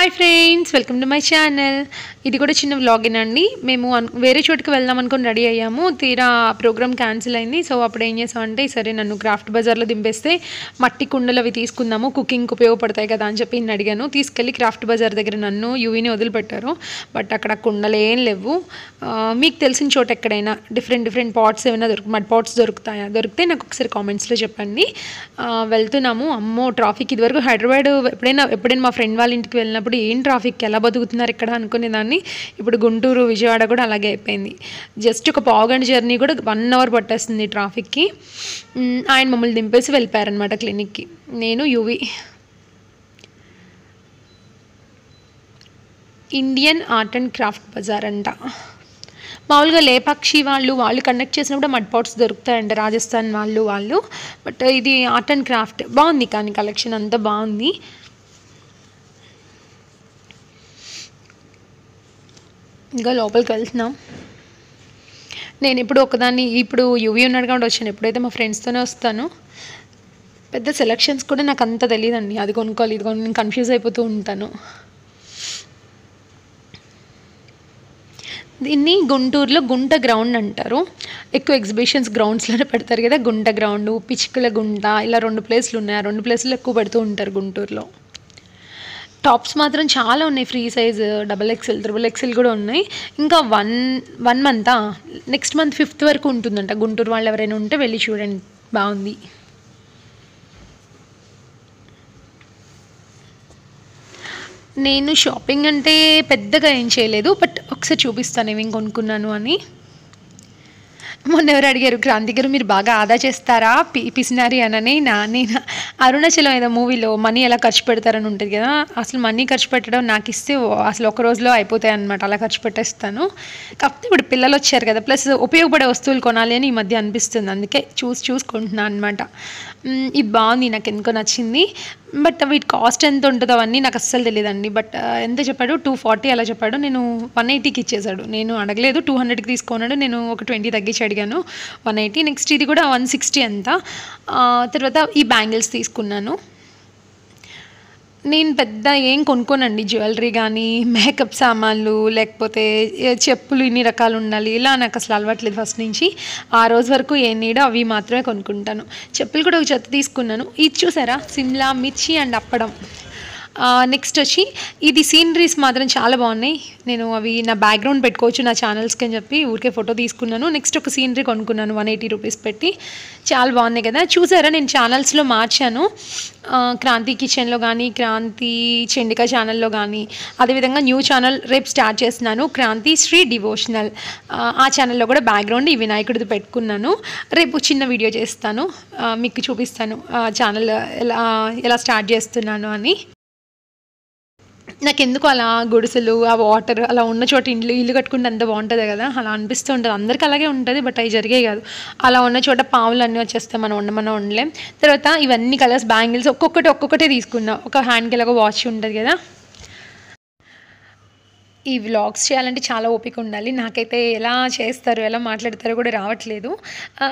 Hi friends welcome to my channel. ఇది కూడా చిన్న వ్లాగిన్ అండి. మేము వేరే చోటుకి వెళ్దాం అనుకుని రెడీ అయ్యాము. తీరా ప్రోగ్రామ్ క్యాన్సిల్ అయింది. సో అప్పుడు ఏం చేసామంటే సరే నన్ను క్రాఫ్ట్ బజార్లో దింపేస్తే మట్టి కుండలు అవి తీసుకుందాము. కుకింగ్కి ఉపయోగపడతాయి కదా అని చెప్పి నేను అడిగాను. తీసుకెళ్ళి క్రాఫ్ట్ బజార్ దగ్గర నన్ను యూవీని వదిలిపెట్టారు. బట్ అక్కడ కుండలు ఏం లేవు మీకు తెలిసిన చోట ఎక్కడైనా డిఫరెంట్ డిఫరెంట్ పాట్స్ ఏమైనా దొరుకు మడ్ పాట్స్ దొరుకుతాయా? దొరికితే నాకు ఒకసారి కామెంట్స్లో చెప్పండి. వెళ్తున్నాము. అమ్మో ట్రాఫిక్ ఇదివరకు హైదరాబాద్ ఎప్పుడైనా ఎప్పుడైనా మా ఫ్రెండ్ వాళ్ళ ఇంటికి వెళ్ళినప్పుడు ఏం ట్రాఫిక్ ఎలా బతుకుతున్నారు ఇక్కడ అనుకునేదాన్ని ఇప్పుడు గుంటూరు విజయవాడ కూడా అలాగే అయిపోయింది. జస్ట్ ఒక పావుగంట జర్నీ కూడా వన్ అవర్ పట్టేస్తుంది ట్రాఫిక్కి. ఆయన మమ్మల్ని దింపేసి వెళ్ళిపోయారనమాట క్లినిక్కి. నేను UV. Indian art and craft bazaar అంట. మామూలుగా లేపాక్షి వాళ్ళు వాళ్ళు కండక్ట్ చేసినప్పుడు మడ్ పాట్స్ దొరుకుతాయండి రాజస్థాన్ వాళ్ళు వాళ్ళు. బట్ ఇది ఆర్ట్ అండ్ క్రాఫ్ట్. బాగుంది కానీ కలెక్షన్ అంతా బాగుంది. ఇంకా లోపలికి వెళ్తున్నాం. నేను ఇప్పుడు ఒకదాన్ని ఇప్పుడు యువీ ఉన్నాడు కాబట్టి వచ్చాను. ఎప్పుడైతే మా ఫ్రెండ్స్తోనే వస్తాను పెద్ద సెలక్షన్స్ కూడా నాకు అంత తెలియదండి అది కొనుక్కోవాలి ఇది కొను నేను కన్ఫ్యూజ్ అయిపోతూ ఉంటాను. దీన్ని గుంటూరులో గుంట గ్రౌండ్ అంటారు. ఎక్కువ ఎగ్జిబిషన్స్ గ్రౌండ్స్లోనే పెడతారు కదా గుంట గ్రౌండ్ పిచ్చుకల గుంట ఇలా రెండు ప్లేస్లు ఉన్నాయి. ఆ రెండు ప్లేస్లు ఎక్కువ పెడుతూ ఉంటారు గుంటూరులో. టాప్స్ మాత్రం చాలా ఉన్నాయి free size double XL triple XL కూడా ఉన్నాయి. ఇంకా one one month next month fifth వరకు ఉంటుందంట. గుంటూరు వాళ్ళు ఎవరైనా ఉంటే వెళ్ళి చూడండి. బాగుంది. నేను షాపింగ్ అంటే పెద్దగా ఏం చేయలేదు బట్ ఒకసారి చూపిస్తాను ఏమేమి కొనుక్కున్నాను అని. మొన్న ఎవరు అడిగారు క్రాంతి గారు మీరు బాగా ఆదా చేస్తారా? పి పిసినారి అనని నా నేను అరుణాచలం ఏదో మూవీలో మనీ ఎలా ఖర్చు పెడతారని ఉంటుంది కదా అసలు మనీ ఖర్చు పెట్టడం నాకు ఇస్తే అసలు ఒక రోజులో అయిపోతాయి అనమాట అలా ఖర్చు పెట్టేస్తాను. కాకపోతే ఇప్పుడు పిల్లలు వచ్చారు కదా ప్లస్ ఉపయోగపడే వస్తువులు కొనాలి అని ఈ మధ్య అనిపిస్తుంది అందుకే చూసి చూసుకుంటున్నాను అనమాట ఇది బాగుంది నాకు ఎందుకో నచ్చింది. బట్ వీటి కాస్ట్ ఎంత ఉంటుందో అవన్నీ నాకు అస్సలు తెలియదండి బట్ ఎంత చెప్పాడు? టూ ఫార్టీ అలా చెప్పాడు. నేను వన్ ఎయిటీకి ఇచ్చేసాడు నేను అడగలేదు. టూ హండ్రెడ్కి తీసుకున్నాడు. నేను ఒక ట్వంటీ తగ్గించి అడిగాను. వన్ ఎయిటీ నెక్స్ట్ ఇది కూడా వన్ సిక్స్టీ అంత. తర్వాత ఈ బ్యాంగిల్స్ తీసుకున్నాను. నేను పెద్ద ఏం కొనుక్కోనండి జ్యువెలరీ కానీ మేకప్ సామాన్లు లేకపోతే చెప్పులు ఇన్ని రకాలు ఉండాలి ఇలా నాకు అసలు అలవాట్లేదు ఫస్ట్ నుంచి. ఆ రోజు వరకు ఏం నీడో అవి మాత్రమే కొనుక్కుంటాను. చెప్పులు కూడా ఒక జత తీసుకున్నాను. ఇది చూసారా? సిమ్లా మిర్చి అండ్ అప్పడం. నెక్స్ట్ వచ్చి ఇది సీనరీస్ మాత్రం చాలా బాగున్నాయి. నేను అవి నా బ్యాక్గ్రౌండ్ పెట్టుకోవచ్చు నా ఛానల్స్కి అని చెప్పి ఊరికే ఫోటో తీసుకున్నాను. నెక్స్ట్ ఒక సీనరీ కొనుక్కున్నాను వన్ ఎయిటీ రూపీస్ పెట్టి. చాలా బాగున్నాయి కదా. చూసారా నేను ఛానల్స్లో మార్చాను. క్రాంతి కిచెన్లో కానీ క్రాంతి చండిక ఛానల్లో కానీ అదేవిధంగా న్యూ ఛానల్ రేపు స్టార్ట్ చేస్తున్నాను. క్రాంతి శ్రీ డివోషనల్ ఆ, ఛానల్లో కూడా బ్యాక్గ్రౌండ్ ఈ వినాయకుడిది పెట్టుకున్నాను. రేపు చిన్న వీడియో చేస్తాను. మీకు చూపిస్తాను ఆ ఛానల్ ఎలా ఎలా స్టార్ట్ చేస్తున్నాను అని. నాకు ఎందుకు అలా గుడిసెలు ఆ వాటర్ అలా ఉన్న చోట ఇల్లు ఇల్లు కట్టుకుంటే అంత బాగుంటుంది కదా? అలా అనిపిస్తూ ఉంటుంది. అందరికీ అలాగే ఉంటుంది బట్ అవి జరిగే కాదు. అలా ఉన్న చోట పావులు అన్నీ వచ్చేస్తాయి మనం ఉండమనం ఉండలేం. తర్వాత ఇవన్నీ కలర్స్ బ్యాంగిల్స్ ఒక్కొక్కటి ఒక్కొక్కటే తీసుకున్నా. ఒక హ్యాండ్కి ఇలాగ వాచ్ ఉంటుంది కదా? ఈ వ్లాగ్స్ చేయాలంటే చాలా ఓపిక ఉండాలి. నాకైతే ఎలా చేస్తారు ఎలా మాట్లాడతారో కూడా రావట్లేదు.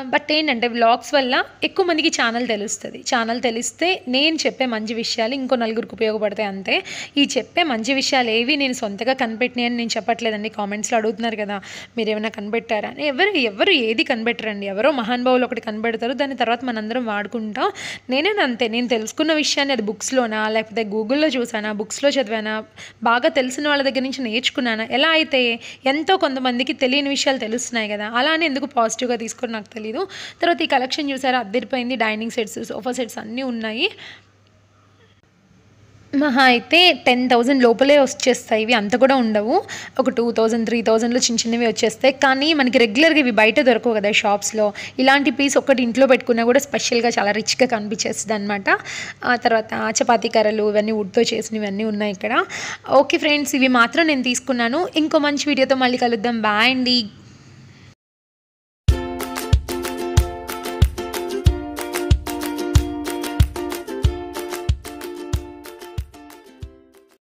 బట్ ఏంటంటే వ్లాగ్స్ వల్ల ఎక్కువ మందికి ఛానల్ తెలుస్తుంది. ఛానల్ తెలిస్తే నేను చెప్పే మంచి విషయాలు ఇంకో నలుగురికి ఉపయోగపడతాయి అంతే. ఈ చెప్పే మంచి విషయాలు ఏవి నేను సొంతగా కనిపెట్టినాయని నేను చెప్పట్లేదండి. కామెంట్స్లో అడుగుతున్నారు కదా మీరు ఏమైనా కనిపెట్టారా? అని ఎవరు ఎవరు ఏది కనిపెట్టరండి? ఎవరో మహానుభావులు ఒకటి కనిపెడతారు. దాని తర్వాత మనందరం వాడుకుంటాం. నేనే అంతే. నేను తెలుసుకున్న విషయాన్ని అది బుక్స్లోనా లేకపోతే గూగుల్లో చూసానా బుక్స్లో చదివానా బాగా తెలిసిన వాళ్ళ దగ్గర నుంచి నేర్చుకున్నానా? ఎలా అయితే ఎంతో కొంతమందికి తెలియని విషయాలు తెలుస్తున్నాయి కదా అలానే ఎందుకు పాజిటివ్గా తీసుకొని నాకు తెలియదు తర్వాత ఈ కలెక్షన్ చూసారా? అద్దరిపోయింది డైనింగ్ సెట్స్ సోఫా సెట్స్ అన్నీ ఉన్నాయి. మహా అయితే టెన్ థౌజండ్ లోపలే వచ్చేస్తాయి. ఇవి అంత కూడా ఉండవు. ఒక టూ థౌజండ్ త్రీ థౌజండ్లో చిన్న చిన్నవి వచ్చేస్తాయి. కానీ మనకి రెగ్యులర్గా ఇవి బయట దొరకవు కదా షాప్స్లో. ఇలాంటి పీస్ ఒకటి ఇంట్లో పెట్టుకున్నా కూడా స్పెషల్గా చాలా రిచ్గా కనిపించేస్తుంది అనమాట ఆ తర్వాత చపాతీ కర్రలు ఇవన్నీ వుడ్తో చేసినవన్నీ ఉన్నాయి ఇక్కడ. ఓకే ఫ్రెండ్స్ ఇవి మాత్రం నేను తీసుకున్నాను. ఇంకో మంచి వీడియోతో మళ్ళీ కలుద్దాం. బాయ్ అండి.